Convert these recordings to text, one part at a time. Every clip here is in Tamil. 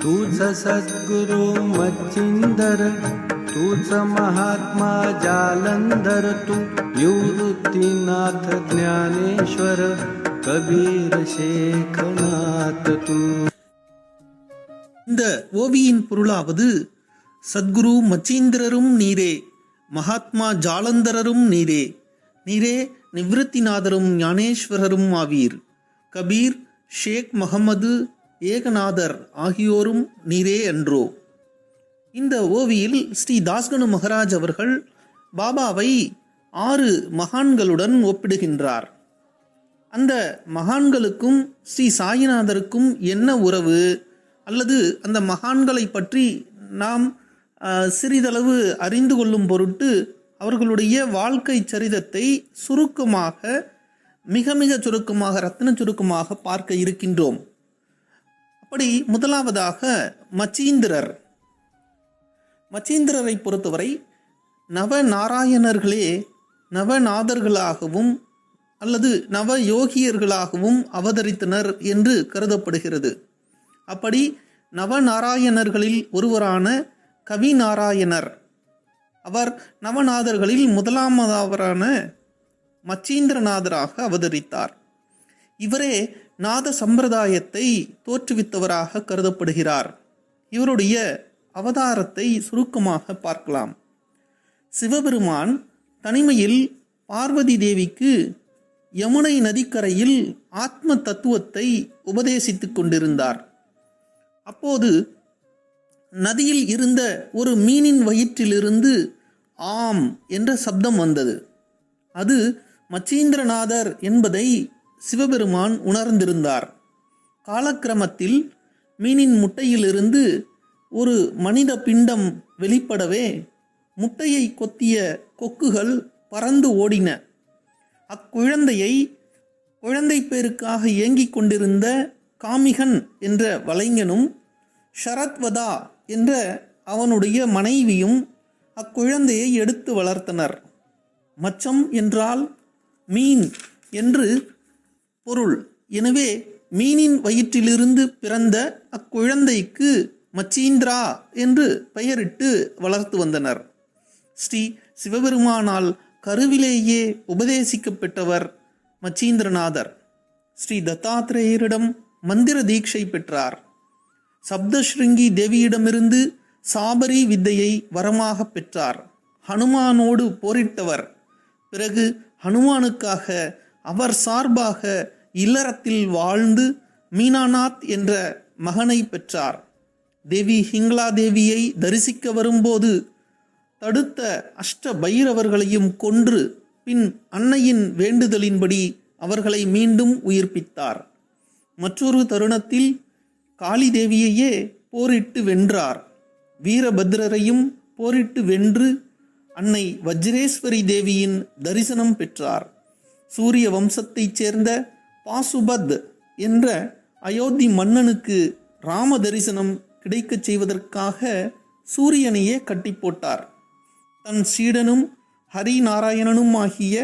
तूच सद्गुरु मच्छिंदर तूच महात्मा जालंधर तू निवृत्तीनाथ ज्ञानेश्वर कबीर शेखनाथ तू இந்த ஓவியின் பொருளாவது சத்குரு மச்சீந்திரரும் நீரே மகாத்மா ஜாலந்தரரும் நீரே நீரே நிவிருத்திநாதரும் ஞானேஸ்வரரும் ஆவீர் கபீர் ஷேக் முகமது ஏகநாதர் ஆகியோரும் நீரே அன்றோ. இந்த ஓவியில் ஸ்ரீ தாஸ்கனு மகராஜ் அவர்கள் பாபாவை ஆறு மகான்களுடன் ஒப்பிடுகின்றார். அந்த மகான்களுக்கும் ஸ்ரீ சாயிநாதருக்கும் என்ன உறவு? அல்லது அந்த மகான்களை பற்றி நாம் சிறிதளவு அறிந்து கொள்ளும் பொருட்டு அவர்களுடைய வாழ்க்கை சரிதத்தை சுருக்கமாக மிக மிக சுருக்கமாக ரத்தின சுருக்கமாக பார்க்க இருக்கின்றோம். அப்படி முதலாவதாக மச்சீந்திரர். மச்சீந்திரரை பொறுத்தவரை நவநாராயணர்களே நவநாதர்களாகவும் அல்லது நவ யோகியர்களாகவும் அவதரித்தனர் என்று கருதப்படுகிறது. அப்படி நவநாராயணர்களில் ஒருவரான கவிநாராயணர். அவர் நவநாதர்களில் முதலாமதவரான மச்சீந்திரநாதராக அவதரித்தார். இவரே நாத சம்பிரதாயத்தை தோற்றுவித்தவராக கருதப்படுகிறார். இவருடைய அவதாரத்தை சுருக்கமாக பார்க்கலாம். சிவபெருமான் தனிமையில் பார்வதி தேவிக்கு யமுனை நதிக்கரையில் ஆத்ம தத்துவத்தை உபதேசித்துக் கொண்டிருந்தார். அப்போது நதியில் இருந்த ஒரு மீனின் வயிற்றிலிருந்து ஆம் என்ற சப்தம் வந்தது. அது மச்சீந்திரநாதர் என்பதை சிவபெருமான் உணர்ந்திருந்தார். காலக்கிரமத்தில் மீனின் முட்டையிலிருந்து ஒரு மனித பிண்டம் வெளிப்படவே முட்டையை கொத்திய கொக்குகள் பறந்து ஓடின. அக்குழந்தையை குழந்தை பேருக்காக ஏங்கிக் கொண்டிருந்த காமிகன் என்ற வலைஞனும் ஷரத்வதா என்ற அவனுடைய மனைவியும் அக்குழந்தையை எடுத்து வளர்த்தனர். மச்சம் என்றால் மீன் என்று பொருள். எனவே மீனின் வயிற்றிலிருந்து பிறந்த அக்குழந்தைக்கு மச்சீந்திரா என்று பெயரிட்டு வளர்த்து வந்தனர். ஸ்ரீ சிவபெருமானால் கருவிலேயே உபதேசிக்கப்பெற்றவர் மச்சீந்திரநாதர். ஸ்ரீ தத்தாத்திரேயரிடம் மந்திர தீட்சை பெற்றார். சப்தஸ்ருங்கி தேவியிடமிருந்து சாபரி வித்தையை வரமாக பெற்றார். ஹனுமானோடு போரிட்டவர். பிறகு ஹனுமானுக்காக அவர் சார்பாக இல்லறத்தில் வாழ்ந்து மீனாநாத் என்ற மகனை பெற்றார். தேவி ஹிங்லா தேவியை தரிசிக்க வரும்போது தடுத்த அஷ்ட பைரவர்களையும் கொன்று பின் அன்னையின் வேண்டுதலின்படி அவர்களை மீண்டும் உயிர்ப்பித்தார். மற்றொரு தருணத்தில் காளி தேவியையே போரிட்டு வென்றார். வீரபத்ரரையும் போரிட்டு வென்று அன்னை வஜ்ரேஸ்வரி தேவியின் தரிசனம் பெற்றார். சூரிய வம்சத்தைச் சேர்ந்த பாசுபத் என்ற அயோத்தி மன்னனுக்கு ராம தரிசனம் கிடைக்கச் செய்வதற்காக சூரியனையே கட்டி போட்டார். தன் சீடனும் ஹரிநாராயணனும் ஆகிய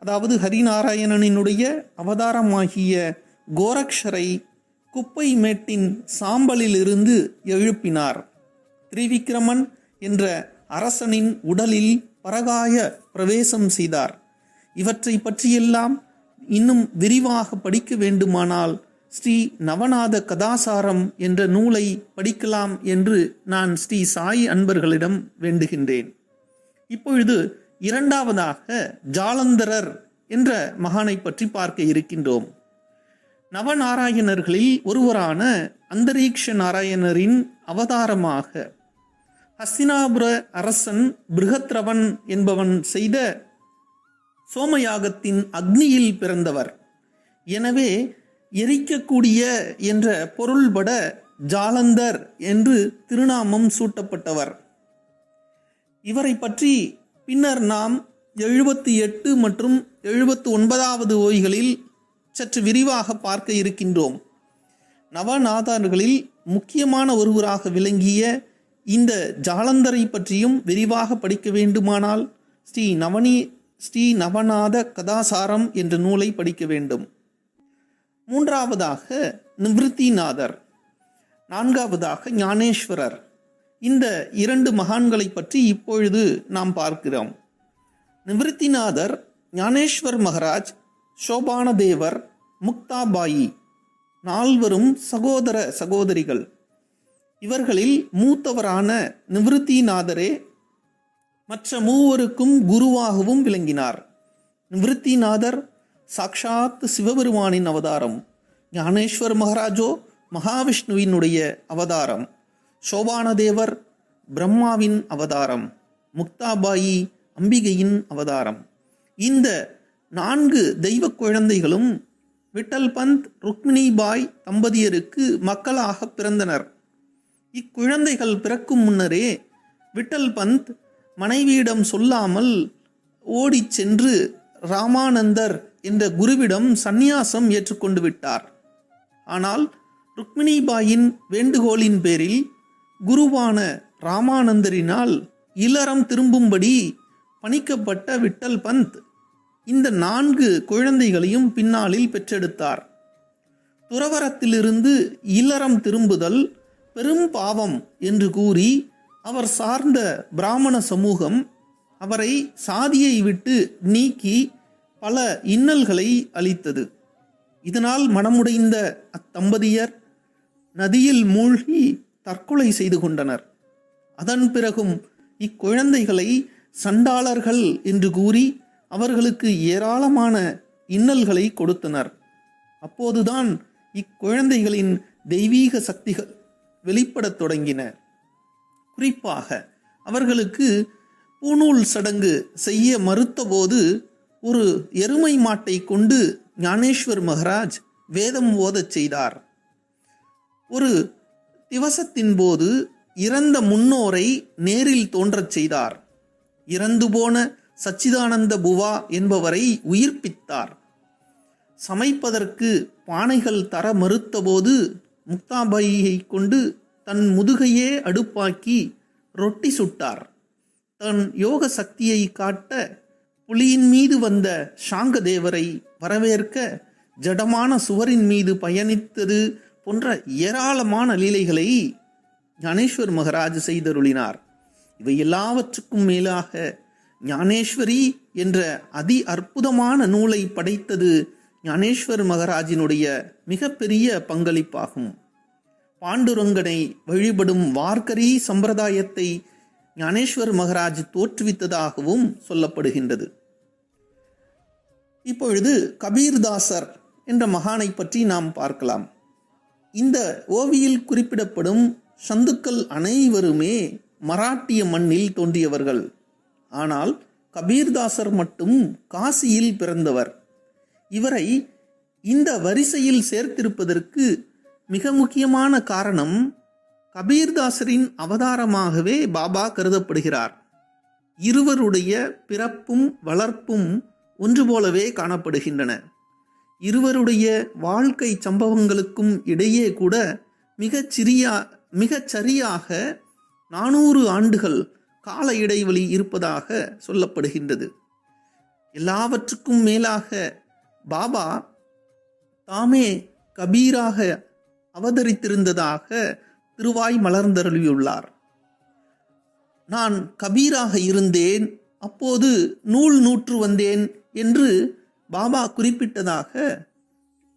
அதாவது ஹரிநாராயணனினுடைய அவதாரமாகிய கோரக்ஷரை குப்பை மேட்டின் சாம்பலிலிருந்து எழுப்பினார். திரிவிக்ரமன் என்ற அரசனின் உடலில் பரகாய பிரவேசம் செய்தார். இவற்றை பற்றியெல்லாம் இன்னும் விரிவாக படிக்க வேண்டுமானால் ஸ்ரீ நவநாத கதாசாரம் என்ற நூலை படிக்கலாம் என்று நான் ஸ்ரீ சாய் அன்பர்களிடம் வேண்டுகின்றேன். இப்பொழுது இரண்டாவதாக ஜாலந்தரர் என்ற மகானை பற்றி பார்க்க இருக்கின்றோம். நவநாராயணர்களில் ஒருவரான அந்தரீக்ஷ நாராயணரின் அவதாரமாக ஹஸ்தினாபுர அரசன் பிருகத்ரவன் என்பவன் செய்த சோமயாகத்தின் அக்னியில் பிறந்தவர். எனவே எரிக்கக்கூடிய என்ற பொருள்பட ஜாலந்தர் என்று திருநாமம் சூட்டப்பட்டவர். இவரை பற்றி பின்னர் நாம் எழுபத்தி எட்டு மற்றும் எழுபத்து ஒன்பதாவது ஓய்களில் சற்று விரிவாக பார்க்க இருக்கின்றோம். நவநாதர்களில் முக்கியமான ஒருவராக விளங்கிய இந்த ஜாலந்தரை பற்றியும் விரிவாக படிக்க வேண்டுமானால் ஸ்ரீ நவனி ஸ்ரீ நவநாத கதாசாரம் என்ற நூலை படிக்க வேண்டும். மூன்றாவதாக நிவிருத்திநாதர். நான்காவதாக ஞானேஸ்வரர். இந்த இரண்டு மகான்களை பற்றி இப்பொழுது நாம் பார்க்கிறோம். நிவிருத்திநாதர் ஞானேஸ்வர் மகராஜ் சோபானதேவர் முக்தாபாயி நால்வரும் சகோதர சகோதரிகள். இவர்களில் மூத்தவரான நிவிருத்திநாதரே மற்ற மூவருக்கும் குருவாகவும் விளங்கினார். நிவிருத்திநாதர் சாக்ஷாத் சிவபெருமானின் அவதாரம் ஞானேஸ்வர் மகாராஜோ மகாவிஷ்ணுவினுடைய அவதாரம் சோபானதேவர் பிரம்மாவின் அவதாரம் முக்தாபாயி அம்பிகையின் அவதாரம். இந்த நான்கு தெய்வ குழந்தைகளும் விட்டல் பந்த் ருக்மிணிபாய் தம்பதியருக்கு மக்களாக பிறந்தனர். இக்குழந்தைகள் பிறக்கும் முன்னரே விட்டல் பந்த் மனைவியிடம் சொல்லாமல் ஓடிச் சென்று ராமானந்தர் என்ற குருவிடம் சந்நியாசம் ஏற்றுக்கொண்டு விட்டார். ஆனால் ருக்மிணிபாயின் வேண்டுகோளின் பேரில் குருவான ராமானந்தரினால் இல்லறம் திரும்பும்படி பணிக்கப்பட்ட விட்டல் பந்த் இந்த நான்கு குழந்தைகளையும் பின்னாளில் பெற்றெடுத்தார். துறவரத்திலிருந்து இல்லறம் திரும்புதல் பெரும் பாவம் என்று கூறி அவர் சார்ந்த பிராமண சமூகம் அவரை சாதியை விட்டு நீக்கி பல இன்னல்களை அளித்தது. இதனால் மனமுடைந்த அத்தம்பதியர் நதியில் மூழ்கி தற்கொலை செய்து கொண்டனர். அதன் பிறகும் இக்குழந்தைகளை சண்டாளர்கள் என்று கூறி அவர்களுக்கு ஏராளமான இன்னல்களை கொடுத்தனர். அப்போதுதான் இக்குழந்தைகளின் தெய்வீக சக்திகள் வெளிப்படத் தொடங்கின. குறிப்பாக அவர்களுக்கு பூநூல் சடங்கு செய்ய மறுத்தபோது ஒரு எருமை மாட்டை கொண்டு ஞானேஸ்வர் மகராஜ் வேதம் ஓதச் செய்தார். ஒரு திவசத்தின் போது இறந்த முன்னோரை நேரில் தோன்றச் செய்தார். இறந்து போன சச்சிதானந்த புவா என்பவரை உயிர்ப்பித்தார். சமைப்பதற்கு பானைகள் தர மறுத்தபோது முக்தாபாயியை கொண்டு தன் முதுகையே அடுப்பாக்கி ரொட்டி சுட்டார். தன் யோக சக்தியை காட்ட புலியின் மீது வந்த சாங்கதேவரை வரவேற்க ஜடமான சுவரின் மீது பயணித்தது போன்ற ஏராளமான லீலைகளை ஞானேஸ்வர் மகராஜ் செய்தருளினார். இவை எல்லாவற்றுக்கும் மேலாக ஞானேஸ்வரி என்ற அதி அற்புதமான நூலை படைத்தது ஞானேஸ்வர் மகராஜினுடைய மிகப்பெரிய பங்களிப்பாகும். பாண்டுரங்கனை வழிபடும் வார்க்கரி சம்பிரதாயத்தை ஞானேஸ்வர் மகராஜ் தோற்றுவித்ததாகவும் சொல்லப்படுகின்றது. இப்பொழுது கபீர்தாசர் என்ற மகானை பற்றி நாம் பார்க்கலாம். இந்த ஓவியில் குறிப்பிடப்படும் சந்துக்கள் அனைவருமே மராட்டிய மண்ணில் தோன்றியவர்கள். ஆனால் கபீர்தாசர் மட்டும் காசியில் பிறந்தவர். இவரை இந்த வரிசையில் சேர்த்திருப்பதற்கு மிக முக்கியமான காரணம் கபீர்தாசரின் அவதாரமாகவே பாபா கருதப்படுகிறார். இருவருடைய பிறப்பும் வளர்ப்பும் ஒன்று போலவே காணப்படுகின்றன. இருவருடைய வாழ்க்கை சம்பவங்களுக்கும் இடையே கூட மிகச் சிறிய மிகச் சரியாக நானூறு ஆண்டுகள் கால இடைவெளி இருப்பதாக சொல்லப்படுகின்றது. எல்லாவற்றுக்கும் மேலாக பாபா தாமே கபீராக அவதரித்திருந்ததாக திருவாய் மலர்ந்தருளியுள்ளார். நான் கபீராக இருந்தேன் அப்போது நூல் நூற்று வந்தேன் என்று பாபா குறிப்பிட்டதாக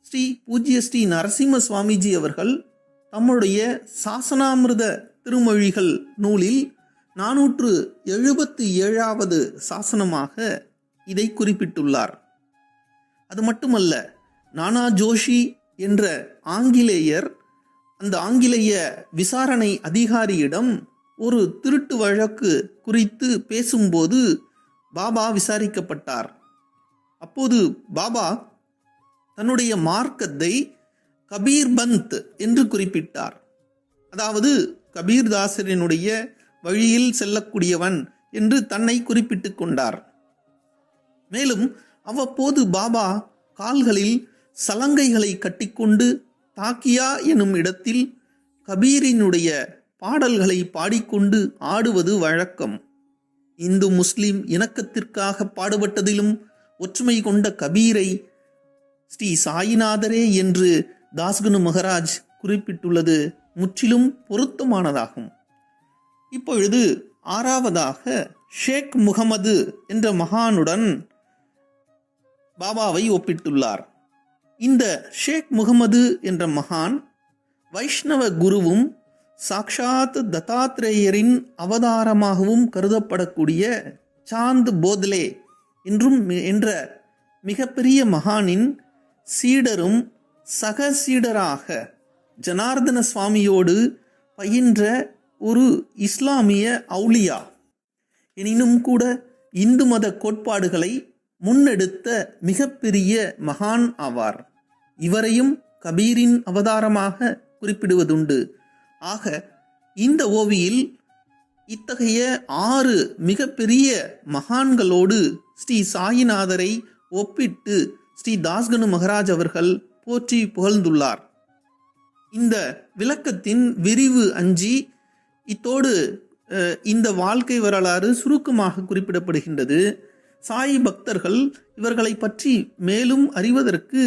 ஸ்ரீ பூஜ்ய ஸ்ரீ நரசிம்ம சுவாமிஜி அவர்கள் தம்முடைய சாசனாமிருத திருமொழிகள் நூலில் நானூற்று எழுபத்து ஏழாவது சாசனமாக இதை குறிப்பிட்டுள்ளார். அது மட்டுமல்ல நானா ஜோஷி என்ற ஆங்கிலேயர் அந்த ஆங்கிலேய விசாரணை அதிகாரியிடம் ஒரு திருட்டு வழக்கு குறித்து பேசும்போது பாபா விசாரிக்கப்பட்டார். அப்போது பாபா தன்னுடைய மார்க்கத்தை கபீர்பந்த் என்று குறிப்பிட்டார். அதாவது கபீர்தாசரினுடைய வழியில் செல்லக்கூடியவன் என்று தன்னை குறிப்பிட்டுக் கொண்டார். மேலும் அவ்வப்போது பாபா கால்களில் சலங்கைகளை கட்டிக்கொண்டு தாக்கியா எனும் இடத்தில் கபீரினுடைய பாடல்களை பாடிக்கொண்டு ஆடுவது வழக்கம். இந்து முஸ்லிம் இணக்கத்திற்காக பாடுபட்டதிலும் ஒற்றுமை கொண்ட கபீரை ஸ்ரீ சாயிநாதரே என்று தாஸ்குனு மகராஜ் குறிப்பிட்டுள்ளது முற்றிலும் பொருத்தமானதாகும். இப்பொழுது ஆறாவதாக ஷேக் முகமது என்ற மகானுடன் பாபாவை ஒப்பிட்டுள்ளார். இந்த ஷேக் முகமது என்ற மகான் வைஷ்ணவ குருவும் சாக்ஷாத் தத்தாத்ரேயரின் அவதாரமாகவும் கருதப்படக்கூடிய சாந்த் போத்லே என்றும் என்ற மிகப்பெரிய மகானின் சீடரும் சக சீடராக ஜனார்தன சுவாமியோடு பயின்ற ஒரு இஸ்லாமிய அவுலியா எனினும் கூட இந்து மத கோட்பாடுகளை முன்னெடுத்த மிகப்பெரிய மகான் ஆவார். இவரையும் கபீரின் அவதாரமாக குறிப்பிடுவதுண்டு. ஆக இந்த ஓவியில் இத்தகைய ஆறு மிகப்பெரிய மகான்களோடு ஸ்ரீ சாயிநாதரை ஒப்பிட்டு ஸ்ரீ தாஸ்கனு மகராஜ் அவர்கள் போற்றி புகழ்ந்துள்ளார். இந்த விளக்கத்தின் விரிவு அஞ்சி இத்தோடு இந்த வாழ்க்கை வரலாறு சுருக்கமாக குறிப்பிடப்படுகின்றது. சாய் பக்தர்கள் இவர்களை பற்றி மேலும் அறிவதற்கு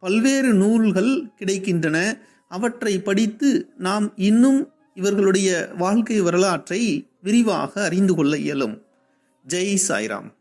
பல்வேறு நூல்கள் கிடைக்கின்றன. அவற்றை படித்து நாம் இன்னும் இவர்களுடைய வாழ்க்கை வரலாற்றை விரிவாக அறிந்து கொள்ள இயலும். ஜெய் சாய்ராம்.